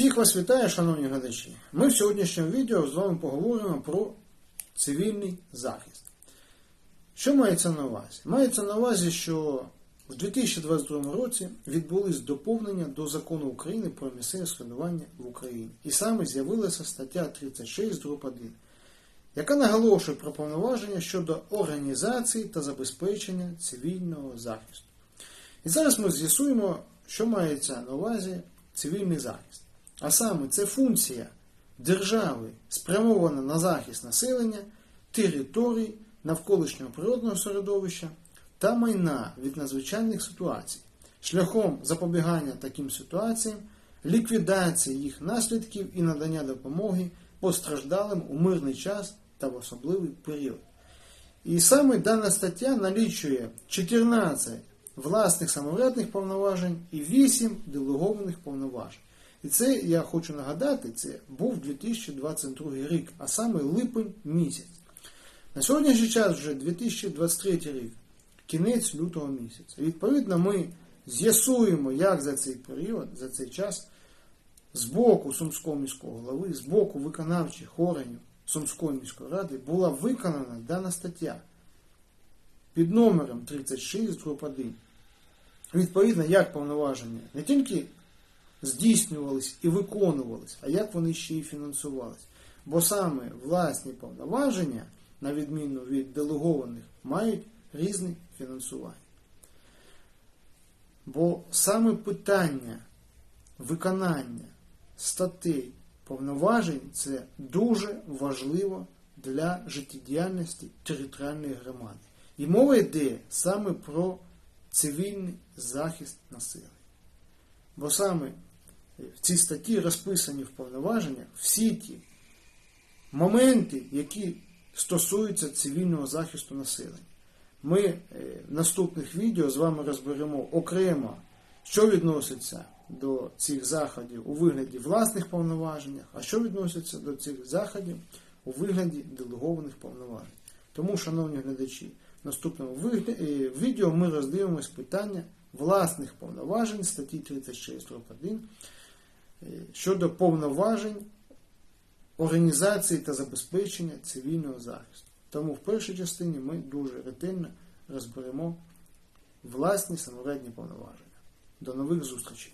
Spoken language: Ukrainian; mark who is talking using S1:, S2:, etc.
S1: Всіх вас вітаю, шановні глядачі. Ми в сьогоднішньому відео з вами поговоримо про цивільний захист. Що мається на увазі? Мається на увазі, що в 2022 році відбулись доповнення до закону України про місцеве самоврядування в Україні. І саме з'явилася стаття 36 дроб 1, яка наголошує про повноваження щодо організації та забезпечення цивільного захисту. І зараз ми з'ясуємо, що мається на увазі цивільний захист. А саме це функція держави, спрямована на захист населення, територій, навколишнього природного середовища та майна від надзвичайних ситуацій, шляхом запобігання таким ситуаціям, ліквідації їх наслідків і надання допомоги постраждалим у мирний час та в особливий період. І саме дана стаття налічує 14 власних самоврядних повноважень і 8 делегованих повноважень. І це, я хочу нагадати, це був 2022 рік, а саме липень місяць. На сьогоднішній час вже 2023 рік, кінець лютого місяця. Відповідно, ми з'ясуємо, як за цей період, за цей час, з боку Сумського міського голови, з боку виконавчих органів Сумської міської ради була виконана дана стаття під номером 36 1. Відповідно, як повноваження не тільки здійснювались і виконувались, а як вони ще й фінансувались. Бо саме власні повноваження, на відміну від делегованих, мають різне фінансування. Бо саме питання виконання статей повноважень це дуже важливо для життєдіяльності територіальної громади. І мова йде саме про цивільний захист населення. Бо саме в цій статті розписані в повноваженнях всі ті моменти, які стосуються цивільного захисту населення. Ми е, в наступних відео з вами розберемо окремо, що відноситься до цих заходів у вигляді власних повноважень, а що відноситься до цих заходів у вигляді делегованих повноважень. Тому, шановні глядачі, в наступному е, відео ми роздивимось питання власних повноважень статті 36 1 е, щодо повноважень організації та забезпечення цивільного захисту. Тому в першій частині ми дуже ретельно розберемо власні самовредні повноваження. До нових зустрічей!